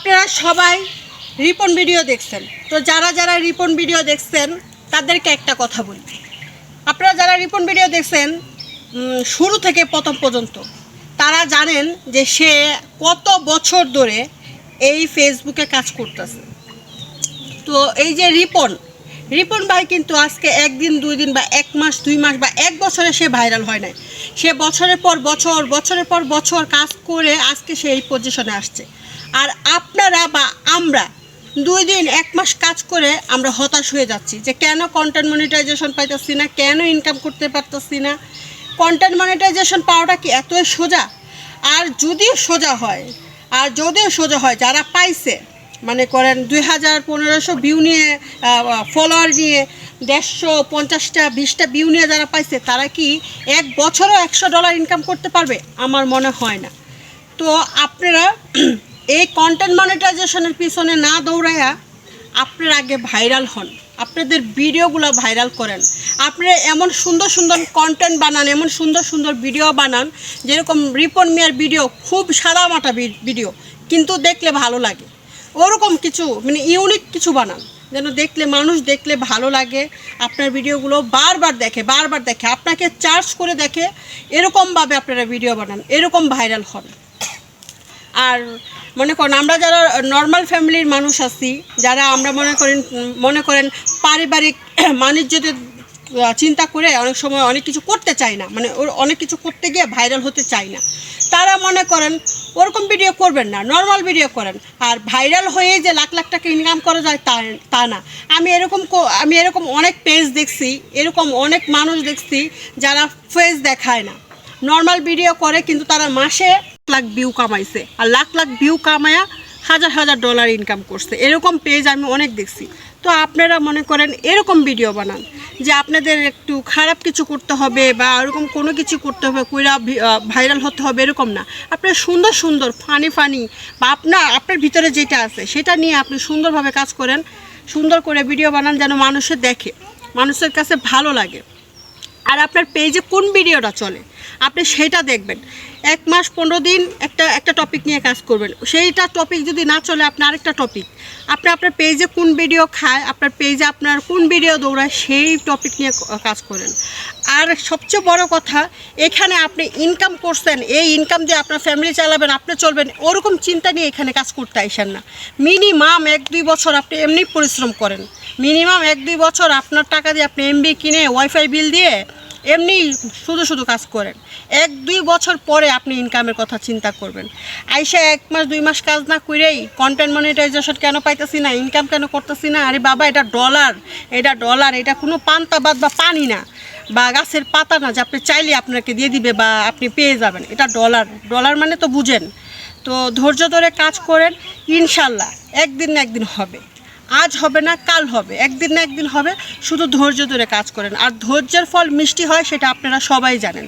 আপনারা সবাই রিপন ভিডিও দেখছেন। তো যারা যারা রিপন ভিডিও দেখছেন, তাদেরকে একটা কথা বলি। আপনারা যারা রিপন ভিডিও দেখছেন শুরু থেকে প্রথম পর্যন্ত, তারা জানেন যে সে কত বছর ধরে এই ফেসবুকে কাজ করতেছে। তো এই যে রিপন রিপন ভাই কিন্তু আজকে একদিন, দুই দিন বা এক মাস, দুই মাস বা এক বছরে সে ভাইরাল হয় নাই। সে বছরের পর বছর, বছরের পর বছর কাজ করে আজকে সে এই পজিশনে আসছে। আর আপনারা বা আমরা দুই দিন, এক মাস কাজ করে আমরা হতাশ হয়ে যাচ্ছি যে কেন কন্টেন্ট মনিটাইজেশন পাইতেছি না, কেন ইনকাম করতে পারতেছি না? কন্টেন্ট মনিটাইজেশন পাওয়াটা কি এতই সোজা? আর যদিও সোজা হয়, আর যদিও সোজা হয়, যারা পাইছে মানে করেন দুই হাজার পনেরোশো ভিউ নিয়ে ফলোয়ার নিয়ে, দেড়শো পঞ্চাশটা, বিশটা ভিউ নিয়ে যারা পাইছে, তারা কি এক বছরও একশো ডলার ইনকাম করতে পারবে? আমার মনে হয় না। তো আপনারা এই কন্টেন্ট মনিটাইজেশনের পিছনে না দৌড়াইয়া আপনারা আগে ভাইরাল হন। আপনাদের ভিডিওগুলো ভাইরাল করেন। আপনারা এমন সুন্দর সুন্দর কন্টেন্ট বানান, এমন সুন্দর সুন্দর ভিডিও বানান, যেরকম রিপন মিয়ার ভিডিও খুব সাদামাটা ভিডিও কিন্তু দেখলে ভালো লাগে। ওরকম কিছু মানে ইউনিক কিছু বানান, যেন দেখলে, মানুষ দেখলে ভালো লাগে, আপনার ভিডিওগুলো বারবার দেখে বারবার দেখে, আপনাকে চার্জ করে দেখে, এরকমভাবে আপনারা ভিডিও বানান, এরকম ভাইরাল হন। আর মনে করেন আমরা যারা নর্মাল ফ্যামিলির মানুষ আছি যারা আমরা মনে করেন মনে করেন পারিবারিক বাণিজ্যদের আহ, চিন্তা করে অনেক সময় অনেক কিছু করতে চাই না মানে ওর অনেক কিছু করতে গিয়ে ভাইরাল হতে চাই না। তারা মনে করেন ওরকম ভিডিও করবেন না নর্মাল ভিডিও করেন। আর ভাইরাল হয়ে যে লাখ লাখ টাকা ইনকাম করা যায় তা তা না। আমি এরকম আমি এরকম অনেক পেজ দেখছি এরকম অনেক মানুষ দেখছি যারা ফেস দেখায় না। নর্মাল ভিডিও করে কিন্তু তারা মাসে লাখ ভিউ কামাইছে। আর লাখ লাখ ভিউ কামায়া হাজার হাজার ডলার ইনকাম করছে। এরকম পেজ আমি অনেক দেখছি। তো আপনারা মনে করেন এরকম ভিডিও বানান, যে আপনাদের একটু খারাপ কিছু করতে হবে বা এরকম কোনো কিছু করতে হবে, কইরা ভাইরাল হতে হবে, এরকম না। আপনার সুন্দর সুন্দর ফানি ফানি বা আপনার আপনার ভিতরে যেটা আছে, সেটা নিয়ে আপনি সুন্দরভাবে কাজ করেন, সুন্দর করে ভিডিও বানান যেন মানুষের দেখে, মানুষের কাছে ভালো লাগে। আর আপনার পেজে কোন ভিডিওটা চলে, আপনি সেটা দেখবেন। এক মাস, পনেরো দিন একটা একটা টপিক নিয়ে কাজ করবেন। সেইটা টপিক যদি না চলে আপনার আরেকটা টপিক আপনি আপনার পেজে কোন ভিডিও খায়, আপনার পেজে আপনার কোন ভিডিও দৌড়ায়, সেই টপিক নিয়ে কাজ করেন। আর সবচেয়ে বড় কথা, এখানে আপনি ইনকাম করছেন, এই ইনকাম দিয়ে আপনার ফ্যামিলি চালাবেন, আপনি চলবেন, ওরকম চিন্তা নিয়ে এখানে কাজ করতে আইসেন না। মিনিমাম এক, দুই বছর আপনি এমনি পরিশ্রম করেন। মিনিমাম এক দুই বছর আপনার টাকা দিয়ে আপনি এমবি কিনে ওয়াইফাই বিল দিয়ে এমনি শুধু শুধু কাজ করেন। এক দুই বছর পরে আপনি ইনকামের কথা চিন্তা করবেন। আইসা এক মাস, দুই মাস কাজ না করেই কন্টেন্ট মনিটাইজেশন কেন পাইতেছি না ইনকাম কেন করতেছি না? আরে বাবা, এটা ডলার এটা ডলার এটা কোনো পান্তাবাদ বা পানি না। বা গাছের পাতা না, যে আপনি চাইলে আপনাকে দিয়ে দিবে বা আপনি পেয়ে যাবেন। এটা ডলার ডলার মানে তো বুঝেন। তো ধৈর্য ধরে কাজ করেন, ইনশাল্লাহ, একদিন না একদিন হবে। আজ হবে না, কাল হবে। একদিন না একদিন হবে, শুধু ধৈর্য ধরে কাজ করেন। আর ধৈর্যের ফল মিষ্টি হয়, সেটা আপনারা সবাই জানেন।